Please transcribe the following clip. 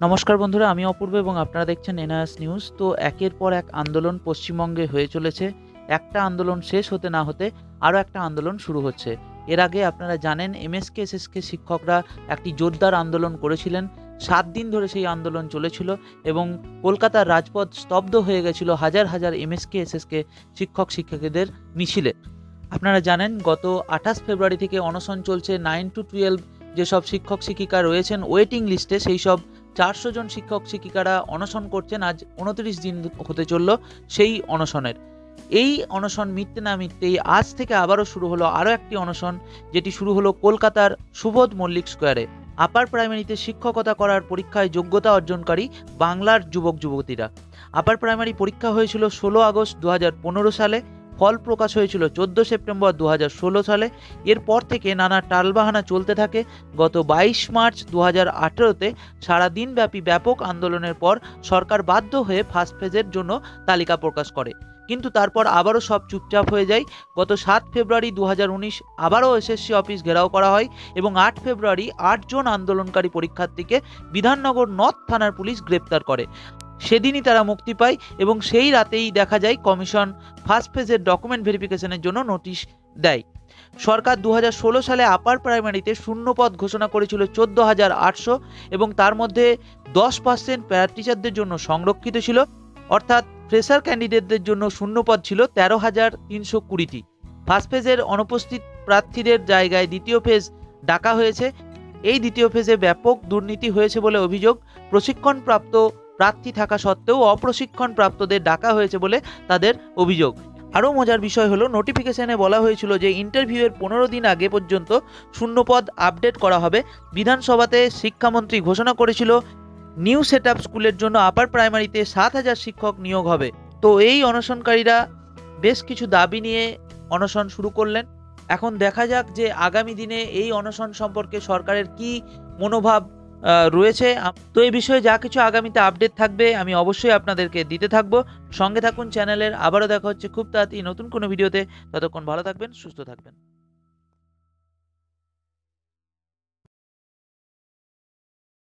নমস্কার বন্ধুরা, আমি অপূর্ব এবং আপনারা দেখছেন এনআরএস নিউজ। তো একের পর এক আন্দোলন পশ্চিমবঙ্গে হয়ে চলেছে। একটা আন্দোলন শেষ হতে না হতে আরও একটা আন্দোলন শুরু হচ্ছে। এর আগে আপনারা জানেন, এমএসকে, এসএসকে শিক্ষকরা একটি জোরদার আন্দোলন করেছিলেন। সাত দিন ধরে সেই আন্দোলন চলেছিল এবং কলকাতার রাজপথ স্তব্ধ হয়ে গেছিল হাজার হাজার এমএসকে, এসএসকে শিক্ষক, শিক্ষিকাদের মিছিলে। আপনারা জানেন, গত আঠাশ ফেব্রুয়ারি থেকে অনশন চলছে। নাইন টু টুয়েলভ যেসব শিক্ষক, শিক্ষিকা রয়েছেন, ওয়েটিং লিস্টে সেই সব চারশো জন শিক্ষক শিক্ষিকারা অনশন করছেন, আজ উনত্রিশ দিন হতে চলল সেই অনশনের। এই অনশন মিটতে না মিটতেই আজ থেকে আবারও শুরু হলো আরও একটি অনশন, যেটি শুরু হলো কলকাতার সুবোধ মল্লিক স্কোয়ারে। আপার প্রাইমারিতে শিক্ষকতা করার পরীক্ষায় যোগ্যতা অর্জনকারী বাংলার যুবক যুবতীরা আপার প্রাইমারি পরীক্ষা হয়েছিল ষোলো আগস্ট দু হাজার পনেরো সালে। ফল প্রকাশ হয়েছিল চোদ্দ সেপ্টেম্বর দু হাজার ষোলো সালে। এরপর থেকে নানা টালবাহানা চলতে থাকে। গত বাইশ মার্চ দু হাজার আঠেরোতে সারাদিনব্যাপী ব্যাপক আন্দোলনের পর সরকার বাধ্য হয়ে ফার্স্ট ফেজের জন্য তালিকা প্রকাশ করে। কিন্তু তারপর আবারও সব চুপচাপ হয়ে যায়। গত সাত ফেব্রুয়ারি দু হাজার উনিশ আবারও এসএসসি অফিস ঘেরাও করা হয় এবং আট ফেব্রুয়ারি আটজন আন্দোলনকারী পরীক্ষার্থীকে বিধাননগর নর্থ থানার পুলিশ গ্রেপ্তার করে। সেদিনই তারা মুক্তি পায় এবং সেই রাতেই দেখা যায় কমিশন ফার্স্ট ফেজের ডকুমেন্ট ভেরিফিকেশনের জন্য নোটিশ দেয়। সরকার দু হাজার ষোলো সালে আপার প্রাইমারিতে শূন্যপদ ঘোষণা করেছিল চোদ্দ হাজার আটশো এবং তার মধ্যে দশ পার্সেন্ট প্যারা টিচারদের জন্য সংরক্ষিত ছিল। অর্থাৎ ফ্রেশার ক্যান্ডিডেটদের জন্য শূন্যপদ ছিল তেরো হাজার তিনশো কুড়িটি। ফার্স্ট ফেজের অনুপস্থিত প্রার্থীদের জায়গায় দ্বিতীয় ফেজ ডাকা হয়েছে। এই দ্বিতীয় ফেজে ব্যাপক দুর্নীতি হয়েছে বলে অভিযোগ প্রশিক্ষণপ্রাপ্ত প্রার্থী থাকা সত্ত্বেও অপ্রশিক্ষণ প্রাপ্তদের ডাকা হয়েছে বলে তাদের অভিযোগ। আরও মজার বিষয় হলো নোটিফিকেশনে বলা হয়েছিল যে ইন্টারভিউয়ের পনেরো দিন আগে পর্যন্ত শূন্যপদ আপডেট করা হবে। বিধানসভাতে শিক্ষামন্ত্রী ঘোষণা করেছিল নিউ সেট স্কুলের জন্য আপার প্রাইমারিতে সাত হাজার শিক্ষক নিয়োগ হবে। তো এই অনশনকারীরা বেশ কিছু দাবি নিয়ে অনশন শুরু করলেন। এখন দেখা যাক যে আগামী দিনে এই অনশন সম্পর্কে সরকারের কি মনোভাব রয়েছে। তো এই বিষয়ে যা কিছু আগামীতে আপডেট থাকবে, আমি অবশ্যই আপনাদেরকে দিতে থাকব। সঙ্গে থাকুন চ্যানেলের, আবারও দেখা হচ্ছে খুব তাড়াতাড়ি নতুন কোনো ভিডিওতে। ততক্ষণ ভালো থাকবেন, সুস্থ থাকবেন।